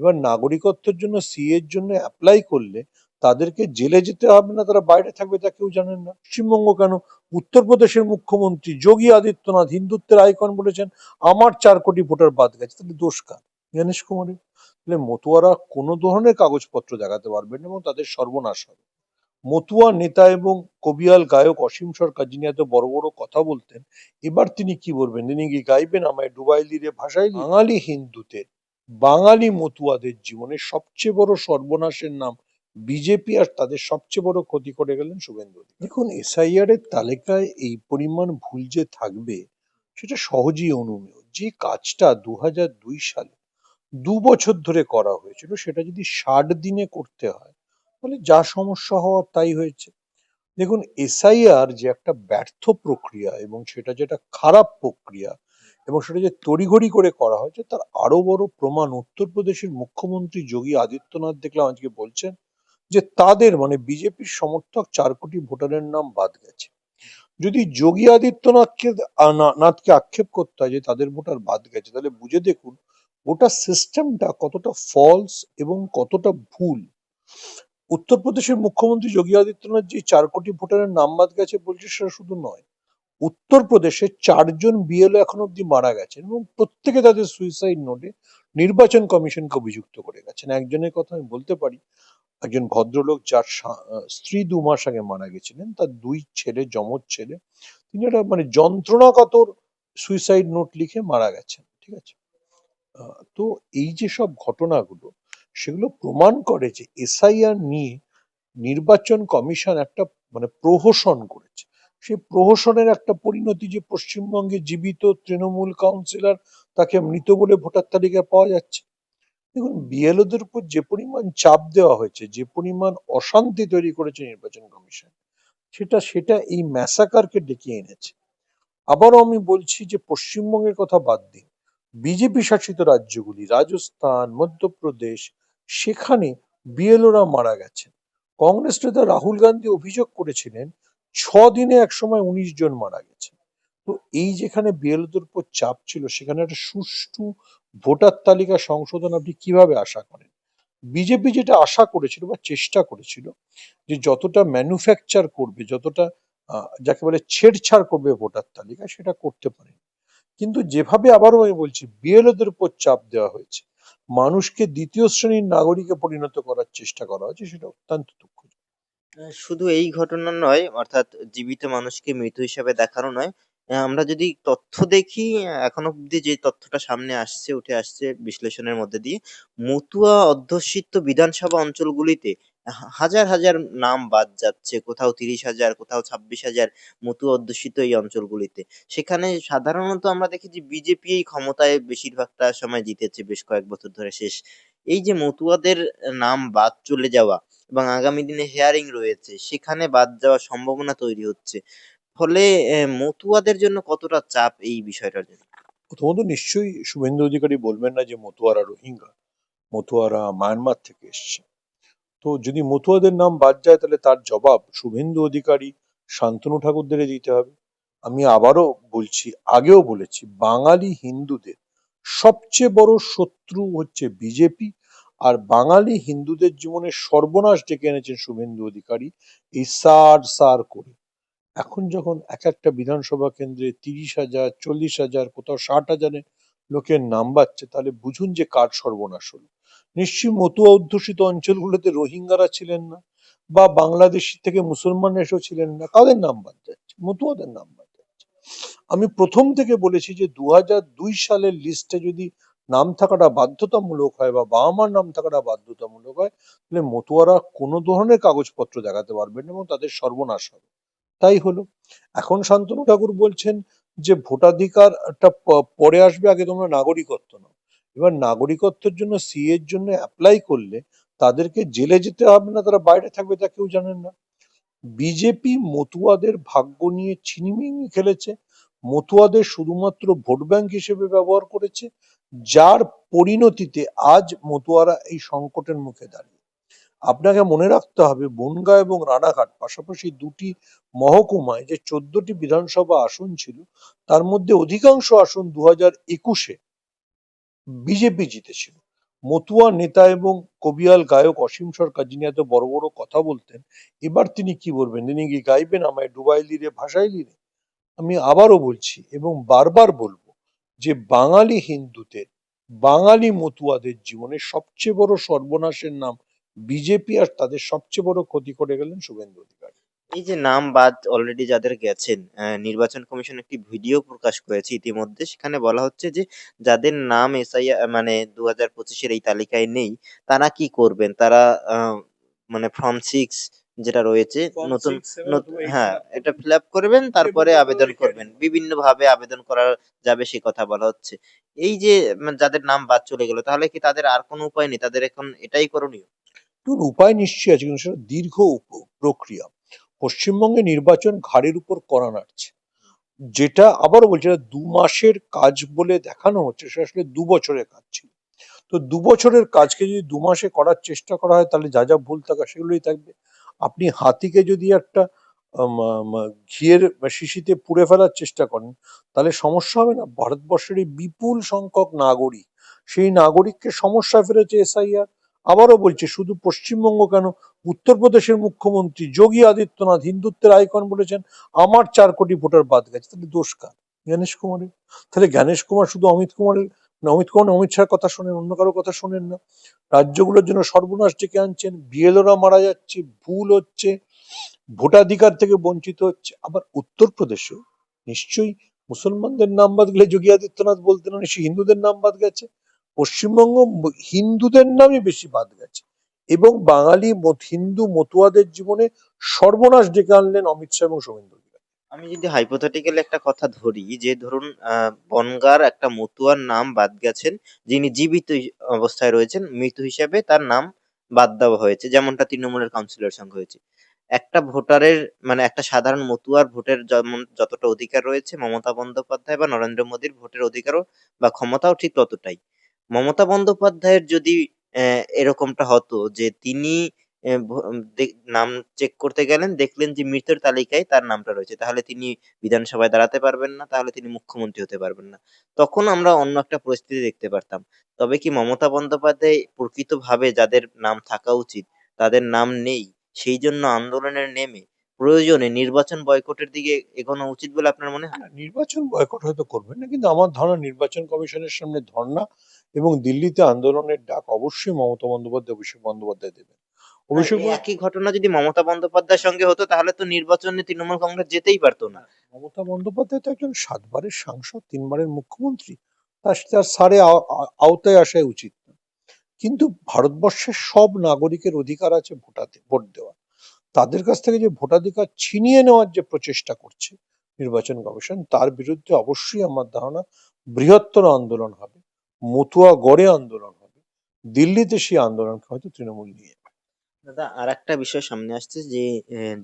এবার নাগরিকত্বের জন্য সি এর জন্য অ্যাপ্লাই করলে তাদেরকে জেলে যেতে হবে না, তারা বাইরে থাকবে তা কেউ জানেন না। পশ্চিমবঙ্গ কেন? উত্তরপ্রদেশের মুখ্যমন্ত্রী যোগী আদিত্যনাথ হিন্দুত্বের আইকন বলেছেন, আমার চার কোটি ভোটার বাদ গেছে। তাহলে দোষ কার? জ্ঞানেশ কুমারের। তাহলে মতুয়ারা কোনো ধরনের কাগজপত্র দেখাতে পারবেন এবং তাদের সর্বনাশ হবে। মতুয়া নেতা এবং কবিয়াল গায়ক অসীম সরকার, যিনি এত বড় বড় কথা বলতেন, এবার তিনি কি বলবেন? তিনি কি গাইবেন? আমায় ডুবাইলি রে ভাষাইলি বাঙালি হিন্দুদের বাঙালি মতুয়াদের জীবনে সবচেয়ে বড় সর্বনাশের নাম বিজেপি আর তাদের সবচেয়ে বড় ক্ষতি করে গেলেন শুভেন্দু। দেখুন এসআইআর এর তালিকায় এই পরিমাণ ভুল যে থাকবে, সেটা সহজেই অনুমেয় যে কাজটা দু সালে দু বছর ধরে করা হয়েছিল, সেটা যদি ষাট দিনে করতে হয়, তাহলে যা সমস্যা হওয়ার তাই হয়েছে দেখুন এসআইআর যে একটা ব্যর্থ প্রক্রিয়া এবং সেটা যেটা খারাপ প্রক্রিয়া এবং সেটা যে তড়িঘড়ি করে করা হয়েছে, তার আরও বড় প্রমাণ উত্তরপ্রদেশের মুখ্যমন্ত্রী যোগী আদিত্যনাথ দেখলাম আজকে বলছেন যে তাদের মানে বিজেপির সমর্থক চার কোটি ভোটারের নাম বাদ গেছে। যদি যোগী আদিত্যনাথকে নাথকে আক্ষেপ করতে হয় যে তাদের ভোটার বাদ গেছে, তাহলে বুঝে দেখুন গোটা সিস্টেমটা কতটা ফলস এবং কতটা ভুল। উত্তরপ্রদেশের মুখ্যমন্ত্রী যোগী আদিত্যনাথ যে চার কোটি ভোটারের নাম বাদ গেছে বলছে, সেটা শুধু নয় উত্তরপ্রদেশে চারজন বিএলও এখন অব্দি মারা গেছেন এবং প্রত্যেকে তাদের সুইসাইড নোটে নির্বাচন কমিশনকে অভিযুক্ত করে গেছেন। একজনের কথা আমি বলতে পারি, একজন ভদ্রলোক যার স্ত্রী দু মাস আগে মারা গেছিলেন, তার দুই ছেলে, যমজ ছেলে, তিনি একটা মানে যন্ত্রণাকাতর সুইসাইড নোট লিখে মারা গেছেন, ঠিক আছে? তো এই যে সব ঘটনাগুলো, সেগুলো প্রমাণ করে যে এসআইআর নিয়ে নির্বাচন কমিশন একটা মানে প্রহসন করেছে। সেই প্রহসনের একটা পরিণতি যে পশ্চিমবঙ্গে জীবিত তৃণমূল কাউন্সিলর তাকে মৃত বলে ভোটার তালিকায় পাওয়া যাচ্ছে। দেখুন, বিএলওদের উপর যে পরিমাণ চাপ দেওয়া হয়েছে, যে পরিমাণ অশান্তি তৈরি করেছে নির্বাচন কমিশন, সেটা সেটা এই ম্যাসাকারকে ডেকে এনেছে। আবারও আমি বলছি যে পশ্চিমবঙ্গের কথা বাদ দিন। বিজেপি শাসিত রাজ্যগুলি, রাজস্থান, মধ্যপ্রদেশ, সেখানে বিএলওরা মারা গেছেন। কংগ্রেস নেতা রাহুল গান্ধী অভিযোগ করেছিলেন ছ দিনে একসময় উনিশ জন মারা গেছে। তো এই যেখানে বিএলওদের উপর চাপ ছিল সেখানে একটা সুষ্ঠু ভোটার তালিকা সংশোধন আপনি কীভাবে আশা করেন? বিজেপি যেটা আশা করেছিল বা চেষ্টা করেছিল যে যতটা ম্যানুফ্যাকচার করবে যতটা যাকে বলে ছেড়ছাড় করবে ভোটার তালিকা সেটা করতে পারে। কিন্তু যেভাবে আবারও আমি বলছি বিএলওদের উপর চাপ দেওয়া হয়েছে। মানুষকে দ্বিতীয় শ্রেণির নাগরিকে পরিণত করার চেষ্টা করা হয়েছে সেটা অত্যন্ত আহ, শুধু এই ঘটনা নয়, অর্থাৎ জীবিত মানুষকে মৃত হিসাবে দেখানো নয় আমরা যদি তথ্য দেখি, এখনও অব্দি যে তথ্যটা সামনে আসছে, উঠে আসছে বিশ্লেষণের মধ্যে দিয়ে, মতুয়া অধ্যুষিত বিধানসভা অঞ্চলগুলিতে হাজার হাজার নাম বাদ যাচ্ছে, কোথাও তিরিশ হাজার, কোথাও ছাব্বিশ হাজার মতুয়া অধ্যুষিত এই অঞ্চলগুলিতে। সেখানে সাধারণত আমরা দেখি যে বিজেপি এই ক্ষমতায় বেশিরভাগটা সময় জিতেছে বেশ কয়েক বছর ধরে শেষ। এই যে মতুয়াদের নাম বাদ চলে যাওয়া এবং আগামী দিনে হেয়ারিং রয়েছে, সেখানে বাদ যাওয়ার সম্ভাবনা তৈরি হচ্ছে। ফলে মতুয়াদের জন্য কতটা চাপ এই বিষয়টার জন্য? প্রথমত নিশ্চয়ই শুভেন্দু অধিকারী বলবেন না যে মতুয়ারা রোহিঙ্গা, মতুয়ারা মায়ানমার থেকে এসছে। তো যদি মতুয়াদের নাম বাদ যায়, তাহলে তার জবাব শুভেন্দু অধিকারী শান্তনু ঠাকুরদের দিতে হবে। আমি আবারও বলছি, আগেও বলেছি, বাঙালি হিন্দুদের সবচেয়ে বড় শত্রু হচ্ছে বিজেপি আর বাঙালি হিন্দুদের জীবনে সর্বনাশ ডেকে এনেছেন শুভেন্দু অধিকারী এই সার সার করে। এখন যখন এক একটা বিধানসভা কেন্দ্রে তিরিশ হাজার, চল্লিশ হাজার, কোথাও ষাট হাজারের লোকের নাম বাচ্ছে তাহলে বুঝুন যে কার সর্বনাশ হলো। নিশ্চয়ই মতুয়া অধ্যুষিত অঞ্চলগুলোতে রোহিঙ্গারা ছিলেন না বা বাংলাদেশ থেকে মুসলমান এসেও ছিলেন না, কাদের নাম বাদ যাচ্ছে? মতুয়াদের নাম বাদ যাচ্ছে। আমি প্রথম থেকে বলেছি যে দু সালের লিস্টে যদি নাম থাকাটা বাধ্যতামূলক হয় বা বাবা মার নাম থাকাটা বাধ্যতামূলক হয়, তাহলে মতুয়ারা কোনো ধরনের কাগজপত্র দেখাতে পারবেন এবং তাদের সর্বনাশ হবে। তাই হলো। এখন শান্তনু ঠাকুর বলছেন যে, ভোটাধিকারটা পরে আসবে, আগে তোমরা নাগরিকত্ব নাও। এবার নাগরিকত্বের জন্য সি এর জন্য অ্যাপ্লাই করলে তাদেরকে জেলে যেতে হবে না, তারা বাইরে থাকবে তা কেউ জানেন না। বিজেপি মতুয়াদের ভাগ্য নিয়ে ছিনিমিনি খেলেছে, মতুয়াদের শুধুমাত্র ভোট ব্যাংক হিসেবে ব্যবহার করেছে যার পরিণতিতে আজ মতুয়ারা এই সংকটের মুখে দাঁড়িয়ে। আপনাকে মনে রাখতে হবে, বনগাঁ এবং রানাঘাট পাশাপাশি দুটি মহকুমায় যে চোদ্দটি বিধানসভা আসন ছিল, তার মধ্যে অধিকাংশ আসন দু হাজার একুশে বিজেপি জিতেছিল। মতুয়া নেতা এবং কবিয়াল গায়ক অসীম সরকার যিনি এত বড় বড় কথা বলতেন, এবার তিনি কি বলবেন? তিনি কি গাইবেন আমায় ডুবাইলি রে, ভাসাইলি রে? আমি আবারও বলছি এবং বারবার বলব যে বাঙালি হিন্দুদের, বাঙালি মতুয়াদের জীবনে সবচেয়ে বড় সর্বনাশের নাম বিজেপি আর তাদের সবচেয়ে বড় ক্ষতি করে গেলেন শুভেন্দু অধিকারী। এই যে নাম বাদ অলরেডি যাদের গেছেন নির্বাচন কমিশন একটি ভিডিও প্রকাশ করেছে ইতিমধ্যে, সেখানে বলা হচ্ছে যে যাদের নাম এসআইআর মানে দু হাজার পঁচিশের এই তালিকায় নেই, তারা কি করবেন? তারা মানে ফর্ম সিক্স যেটা রয়েছে নতুন নতুন হ্যাঁ এটা ফিল আপ করবেন তারপরে আবেদন করবেন। বিভিন্ন ভাবে আবেদন করা যাবে সে কথা বলা হচ্ছে। এই যে মানে যাদের নাম বাদ চলে গেল তাহলে কি তাদের আর কোনো উপায় নেই? তাদের এখন এটাই করণীয়? উপায় নিশ্চয়ই আছে কিন্তু সেটা দীর্ঘ প্রক্রিয়া। পশ্চিমবঙ্গে নির্বাচন ঘাড়ের উপর করা নাড়ছে। যেটা আবারও বলছি দু মাসের কাজ বলে দেখানো হচ্ছে সেটা আসলে দু বছরের কাজ ছিল। তো দু বছরের কাজকে যদি দু মাসে করার চেষ্টা করা হয় তাহলে যা যা ভুল থাকা সেগুলোই থাকবে। আপনি হাতিকে যদি একটা ঘিয়ের শিশিতে পুড়ে ফেলার চেষ্টা করেন, তাহলে সমস্যা হবে না? ভারতবর্ষের এই বিপুল সংখ্যক নাগরিক, সেই নাগরিককে সমস্যা ফেলেছে এসআইআর। আবারও বলছে, শুধু পশ্চিমবঙ্গ কেন? উত্তরপ্রদেশের মুখ্যমন্ত্রী যোগী আদিত্যনাথ হিন্দুত্বের আইকন বলেছেন, আমার চার কোটি ভোটার বাদ গেছে। তাহলে দোষ কার? জ্ঞানেশ কুমারের? তাহলে জ্ঞানেশ কুমার শুধু অমিত কুমারের অমিত কুমার না, অমিত শাহের কথা শোনেন অন্য কারও কথা শোনেন না। রাজ্যগুলোর জন্য সর্বনাশ ডেকে আনছেন বিএলওরা মারা যাচ্ছে ভুল হচ্ছে ভোটাধিকার থেকে বঞ্চিত হচ্ছে। আবার উত্তরপ্রদেশেও নিশ্চয়ই মুসলমানদের নাম বাদ গেলে যোগী আদিত্যনাথ বলতেন নিশ্চয়ই হিন্দুদের নাম বাদ গেছে। পশ্চিমবঙ্গ হিন্দুদের নামই বেশি বাদ গেছে। এবং বাঙালি হিন্দু মতুয়াদের জীবনে সর্বনাশ ডেকে আনলেন অমিত শাহ এবং শুভেন্দু। আমি যদি হাইপোথেটিক্যালি একটা কথা ধরি যে ধরুন আহ, বনগার একটা মতুয়ার নাম বাদ গেছেন যিনি জীবিত অবস্থায় রয়েছেন মৃত হিসাবে তার নাম বাদ দেওয়া হয়েছে যেমনটা তৃণমূলের কাউন্সিলর সঙ্গে হয়েছে। একটা ভোটারের মানে একটা সাধারণ মতুয়ার ভোটের যেমন যতটা অধিকার রয়েছে মমতা বন্দ্যোপাধ্যায় বা নরেন্দ্র মোদীর ভোটের অধিকারও বা ক্ষমতাও ঠিক ততটাই। মমতা বন্দ্যোপাধ্যায়ের যদি আহ, এরকমটা হতো যে তিনি নাম চেক করতে গেলেন, দেখলেন যে মৃতের তালিকায় তার নামটা রয়েছে। তাহলে তিনি বিধানসভায় দাঁড়াতে পারবেন না, তাহলে তিনি মুখ্যমন্ত্রী হতে পারবেন না। তখন আমরা অন্য একটা পরিস্থিতি দেখতে পারতাম। তবে কি মমতা বন্দ্যোপাধ্যায় প্রকৃতভাবে যাদের নাম থাকা উচিত, তাদের নাম নেই, সেই জন্য আন্দোলনের নেমে প্রয়োজনে নির্বাচন বয়কটের দিকে এগোনো উচিত বলে আপনার মনে হয়, নির্বাচন বয়কট হয়তো করবেন না, কিন্তু আমার ধারণা নির্বাচন কমিশনের সামনে ধর্ণা এবং দিল্লিতে আন্দোলনের ডাক অবশ্যই মমতা বন্দ্যোপাধ্যায়, অভিষেক বন্দ্যোপাধ্যায় দেবেন। এই একই ঘটনা যদি মমতা বন্দ্যোপাধ্যায়ের সঙ্গে হতো তাহলে তো নির্বাচনে তৃণমূল কংগ্রেস যেতেই পারতো না। মমতা বন্দ্যোপাধ্যায় তো একজন সাতবারের সাংসদ তিনবারের মুখ্যমন্ত্রী। তার তার সারে আও- আওতায় আসাই উচিত না। কিন্তু ভারতবর্ষের সব নাগরিকের অধিকার আছে ভোটাতে ভোট দেওয়া তাদের কাছ থেকে যে ভোটাধিকার ছিনিয়ে নেওয়ার যে প্রচেষ্টা করছে নির্বাচন কমিশন তার বিরুদ্ধে অবশ্যই আমার ধারণা বৃহত্তর আন্দোলন হবে। মতুয়া গড়ে আন্দোলন হবে। দিল্লিতে সেই আন্দোলনকে হয়তো তৃণমূল নিয়ে। দাদা আর একটা বিষয় সামনে আসছে যে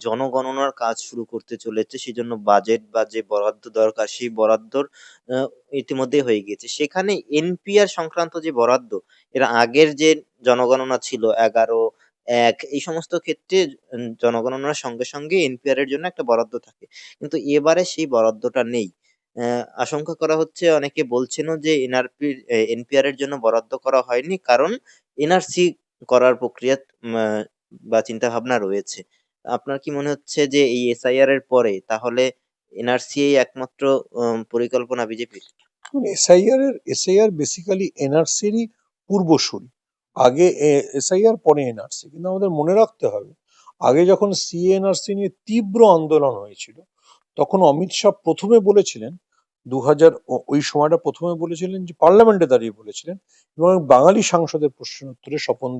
জনগণনার কাজ শুরু করতে চলেছে সেজন্য বাজেট বা যে বরাদ্দ দরকার সেই বরাদ্দর আহ, ইতিমধ্যেই হয়ে গিয়েছে। সেখানে এনপিআর সংক্রান্ত যে বরাদ্দ এর আগের যে জনগণনা ছিল এগারো এক এই সমস্ত ক্ষেত্রে জনগণনার সঙ্গে সঙ্গে এনপিআর এর জন্য একটা বরাদ্দ থাকে। কিন্তু এবারে সেই বরাদ্দটা নেই। আশঙ্কা করা হচ্ছে অনেকে বলছেনও যে এনআরপি এনপিআর এর জন্য বরাদ্দ করা হয়নি কারণ এনআরসি করার প্রক্রিয়া বা চিন্তা ভাবনা রয়েছে। আপনার কি মনে হচ্ছে যে এই এসআইআর এর পরে তাহলে এনআরসি একমাত্র পরিকল্পনা বিজেপির? এসআইআর এর এসআইআর বেসিক্যালি এনআরসিরই পূর্বসূরি। আগে এসআইআর পরে এনআরসি কিন্তু আমাদের মনে রাখতে হবে, আগে যখন সিএনআরসি নিয়ে তীব্র আন্দোলন হয়েছিল, তখন অমিত শাহ প্রথমে বলেছিলেন দু হাজার ওই সময়টা প্রথমে বলেছিলেন যে পার্লামেন্টে দাঁড়িয়ে বলেছিলেন এবং বাঙালি সাংসদের প্রশ্ন উত্তরে, স্বপন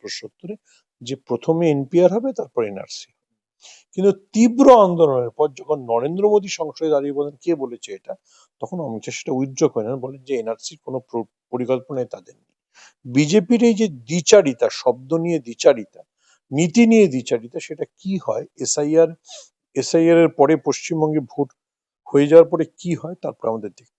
প্রশ্ন উত্তরে যে প্রথমে এনপিআর হবে, তারপর এনআরসি কিন্তু তীব্র আন্দোলনের পর যখন নরেন্দ্র মোদী সংসদে দাঁড়িয়ে বলেন, কে বলেছে এটা? তখন অমিত শাহ সেটা উইথড্র করে নেন বলেন যে এনআরসি কোনো পরিকল্পনায় তাদের নেই। বিজেপির এই যে দ্বিচারিতা, শব্দ নিয়ে দ্বিচারিতা, নীতি নিয়ে দ্বিচারিতা, সেটা কি হয়? এসআইআর এসআইআর এর পরে পশ্চিমবঙ্গে ভোট হয়ে যাওয়ার পরে কি হয় তারপর আমাদের দেখতে